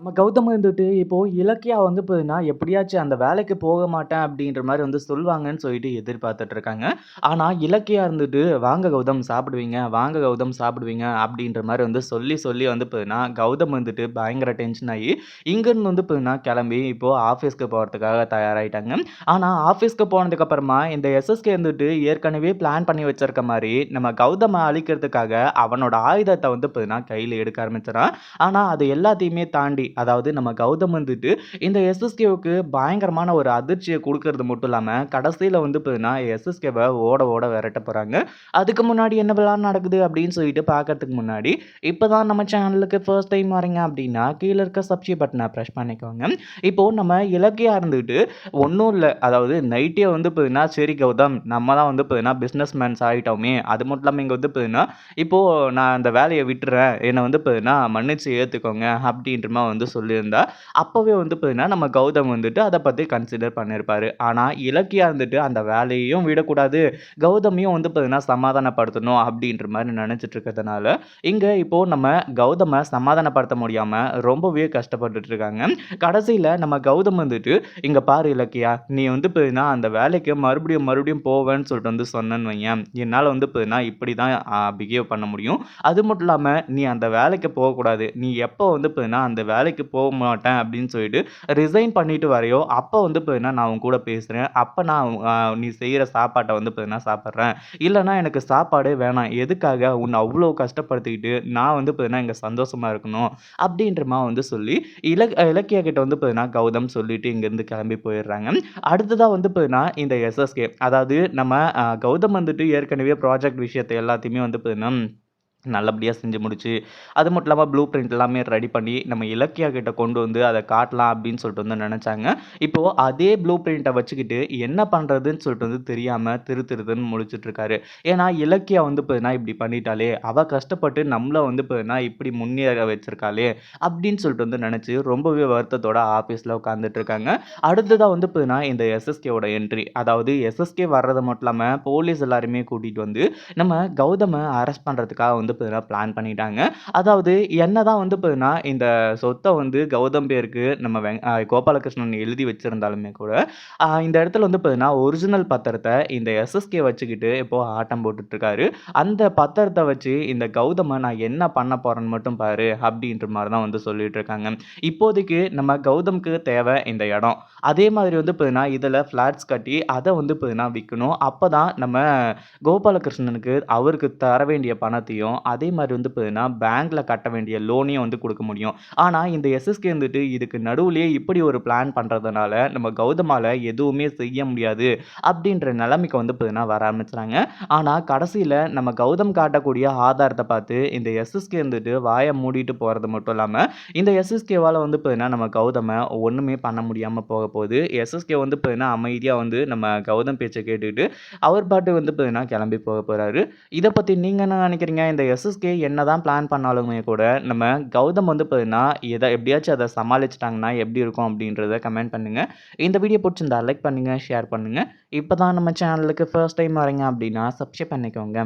நம்ம கௌதம் வந்துட்டு இப்போது இலக்கியா வந்து பார்த்தீங்கன்னா, எப்படியாச்சும் அந்த வேலைக்கு போக மாட்டேன் அப்படின்ற மாதிரி வந்து சொல்வாங்கன்னு சொல்லிட்டு எதிர்பார்த்துட்டு இருக்காங்க. ஆனால் இலக்கியா இருந்துட்டு, "வாங்க கௌதம் சாப்பிடுவீங்க, வாங்க கௌதம் சாப்பிடுவீங்க" அப்படின்ற மாதிரி வந்து சொல்லி சொல்லி வந்து பார்த்தீங்கன்னா, கௌதம் வந்துட்டு பயங்கர டென்ஷன் ஆகி, இங்கேருந்து வந்து பார்த்தீங்கன்னா கிளம்பி இப்போது ஆஃபீஸ்க்கு போகிறதுக்காக தயாராகிட்டாங்க ஆனால் ஆஃபீஸ்க்கு போனதுக்கப்புறமா இந்த எஸ்எஸ்கே வந்துட்டு ஏற்கனவே பிளான் பண்ணி வச்சிருக்க மாதிரி நம்ம கௌதமை அழிக்கிறதுக்காக அவனோட ஆயுதத்தை வந்து பார்த்தீங்கன்னா கையில் எடுக்க ஆரம்பிச்சிடான் ஆனால் அது எல்லாத்தையுமே தாண்டி அதாவது நம்ம கௌதம் வந்துட்டு இந்த எஸ்எஸ்கேவுக்கு பயங்கரமான ஒரு அதிர்ச்சியை கொடுக்கறது மட்டும் இல்லாமல் கடைசியில் வந்து பார்த்தீங்கன்னா எஸ்எஸ்கேவை ஓட ஓட விரட்ட போகிறாங்க அதுக்கு முன்னாடி என்ன விழான் நடக்குது அப்படின்னு சொல்லிட்டு பார்க்கறதுக்கு முன்னாடி, இப்போ தான் நம்ம சேனலுக்கு ஃபர்ஸ்ட் டைம் வரீங்க அப்படின்னா, கீழே இருக்க சப்ஸ்கிரைப் பட்டனை ப்ரெஷ் பண்ணிக்கோங்க. இப்போது நம்ம இலக்கையாக இருந்துட்டு ஒன்றும் இல்லை. அதாவது நைட்டே வந்து பார்த்தீங்கன்னா, "சரி கௌதம் நம்ம தான் வந்து பார்த்தீங்கன்னா பிஸ்னஸ் மேன்ஸ் ஆகிட்டோமே அது மட்டும் இல்லாமல் இங்கே வந்து பார்த்தீங்கன்னா, இப்போது நான் அந்த வேலையை விட்டுறேன். என்னை வந்து பார்த்தீங்கன்னா மன்னிச்சு ஏற்றுக்கோங்க அப்படின்றமா வந்து வந்து சொல்லியிருந்தா, அப்போவே வந்து பார்த்தீங்கன்னா, நம்ம கௌதம் வந்துட்டு அதை பற்றி கன்சிடர் பண்ணியிருப்பார் ஆனால் இலக்கியா இருந்துட்டு அந்த வேலையையும் விடக்கூடாது, கௌதமையும் வந்து பார்த்தீங்கன்னா சமாதானப்படுத்தணும் அப்படின்ற மாதிரி நினச்சிட்டு இருக்கிறதுனால, இங்கே இப்போ நம்ம கௌதமை சமாதானப்படுத்த முடியாமல் ரொம்பவே கஷ்டப்பட்டுட்டு இருக்காங்க. கடைசியில் நம்ம கௌதம் வந்துட்டு, இங்கே பாரு இலக்கியா, நீ வந்து பார்த்தீங்கன்னா அந்த வேலைக்கு மறுபடியும் மறுபடியும் போவேன்னு சொல்லிட்டு வந்து சொன்னேன்னு வையன் என்னால் வந்து பார்த்தீங்கன்னா இப்படி தான் பிஹேவ் பண்ண முடியும். அது மட்டும் இல்லாமல் நீ அந்த வேலைக்கு போகக்கூடாது. நீ எப்போ வந்து பார்த்தீங்கன்னா அந்த வேலைக்கு போமாட்டேன் அப்படின்னு சொல்லிட்டு ரிசைன் பண்ணிட்டு வரையோ, அப்போ வந்து பார்த்தீங்கன்னா நான் உன் கூட பேசுகிறேன் அப்போ நான் நீ செய்கிற சாப்பாட்டை வந்து பார்த்தீங்கன்னா சாப்பிட்றேன் இல்லைனா எனக்கு சாப்பாடே வேணாம். எதுக்காக உன்னை அவ்வளோ கஷ்டப்படுத்திக்கிட்டு நான் வந்து பார்த்தீங்கன்னா இங்கே சந்தோஷமா இருக்கணும்" அப்படின்றமா வந்து சொல்லி இலக் இலக்கிய கிட்ட வந்து பார்த்தீங்கன்னா கௌதம் சொல்லிட்டு இங்கேருந்து கிளம்பி போயிடுறாங்க. அடுத்ததாக வந்து பார்த்தீங்கன்னா, இந்த எஸ்எஸ்கே அதாவது நம்ம கௌதம் வந்துட்டு ஏற்கனவே ப்ராஜெக்ட் விஷயத்தை எல்லாத்தையுமே வந்து பார்த்தீங்கன்னா, நல்லபடியாக செஞ்சு முடிச்சு, அது மட்டும் இல்லாமல் ப்ளூ பிரிண்ட் எல்லாமே ரெடி பண்ணி, நம்ம இலக்கியா கிட்ட கொண்டு வந்து அதை காட்டலாம் அப்படின்னு சொல்லிட்டு வந்து நினச்சாங்க இப்போது அதே ப்ளூ பிரிண்ட்டை வச்சுக்கிட்டு என்ன பண்ணுறதுன்னு சொல்லிட்டு வந்து தெரியாமல் திரு திருதுன்னு முழிச்சுட்டு ஏன்னா இலக்கியா வந்து பார்த்தீங்கன்னா இப்படி பண்ணிட்டாளே, அவள் கஷ்டப்பட்டு நம்மள வந்து பார்த்தீங்கன்னா இப்படி முன்னேற வச்சிருக்காளே அப்படின்னு சொல்லிட்டு வந்து நினச்சி ரொம்பவே வருத்தத்தோட ஆஃபீஸில் உட்காந்துட்ருக்காங்க இருக்காங்க. வந்து பார்த்தீங்கன்னா, இந்த எஸ்எஸ்கேவோட என்ட்ரி. அதாவது எஸ்எஸ்கே வர்றது மட்டும் இல்லாமல் போலீஸ் எல்லாருமே கூட்டிகிட்டு வந்து, நம்ம கௌதமை அரெஸ்ட் பண்ணுறதுக்காக வந்து வந்து பார்த்தீங்கன்னா பிளான் பண்ணிட்டாங்க. அதாவது என்ன தான் வந்து பார்த்தீங்கன்னா, இந்த சொத்தை வந்து கௌதம் பேருக்கு நம்ம வெங் கோபாலகிருஷ்ணன் எழுதி வச்சுருந்தாலுமே கூட, இந்த இடத்துல வந்து பார்த்தீங்கன்னா, ஒரிஜினல் பத்திரத்தை இந்த எஸ்எஸ்கே வச்சுக்கிட்டு இப்போது ஆட்டம் போட்டுட்ருக்காரு அந்த பத்திரத்தை வச்சு இந்த கௌதமை நான் என்ன பண்ண போகிறேன்னு மட்டும் பாரு அப்படின்ற மாதிரி தான் வந்து சொல்லிட்டு இருக்காங்க. இப்போதைக்கு நம்ம கௌதம்க்கு தேவை இந்த இடம். அதே மாதிரி வந்து பார்த்தீங்கன்னா, இதில் ஃப்ளாட்ஸ் கட்டி அதை வந்து பார்த்தீங்கன்னா அப்போ தான் நம்ம கோபாலகிருஷ்ணனுக்கு அவருக்கு தர வேண்டிய பணத்தையும், அதே மாதிரி வந்து பார்த்தீங்கன்னா பேங்க்கில் கட்ட வேண்டிய லோனையும் வந்து கொடுக்க முடியும். ஆனால் இந்த எஸ்எஸ்கே வந்துட்டு இதுக்கு நடுவுலேயே இப்படி ஒரு பிளான் பண்ணுறதுனால நம்ம கௌதமால எதுவுமே செய்ய முடியாது அப்படின்ற நிலைமைக்கு வந்து பார்த்தீங்கன்னா வர ஆரம்பிச்சுறாங்க. ஆனால் கடைசியில் நம்ம கௌதம் காட்டக்கூடிய ஆதாரத்தை பார்த்து இந்த எஸ்எஸ்கே வந்துட்டு வாயை மூடிட்டு போகிறது மட்டும் இல்லாமல் இந்த எஸ்எஸ்கேவால் வந்து பார்த்தீங்கன்னா நம்ம கௌதமை ஒன்றுமே பண்ண முடியாம போகப்போகுது. எஸ்எஸ்கே வந்து பார்த்தீங்கன்னா அமைதியாக வந்து நம்ம கௌதம் பேச்சை கேட்டுக்கிட்டு அவர் பாட்டு வந்து பார்த்தீங்கன்னா கிளம்பி போக போகிறாரு இதை பற்றி நீங்கள் என்ன நினைக்கிறீங்க இந்த எஸ்எஸ்கே என்ன தான் பிளான் பண்ணாலுமே கூட, நம்ம கௌதம் வந்து பார்த்தீங்கன்னா, எதை எப்படியாச்சும் அதை சமாளிச்சிட்டாங்கன்னா எப்படி இருக்கும் அப்படின்றத கமெண்ட் பண்ணுங்க. இந்த வீடியோ பிடிச்சிருந்தா லைக் பண்ணுங்க, ஷேர் பண்ணுங்கள் இப்போ தான் நம்ம சேனலுக்கு ஃபர்ஸ்ட் டைம் வரீங்க அப்படின்னா சப்ஸ்கிரைப் பண்ணிக்கோங்க.